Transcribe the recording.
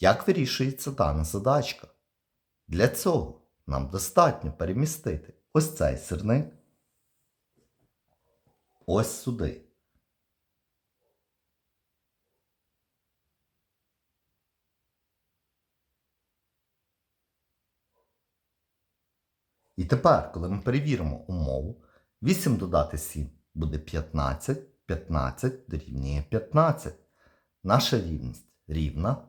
Як вирішується дана задачка? Для цього нам достатньо перемістити ось цей сирник ось сюди. І тепер, коли ми перевіримо умову, 8 додати 7 буде 15, 15 дорівнює 15. Наша рівність рівна,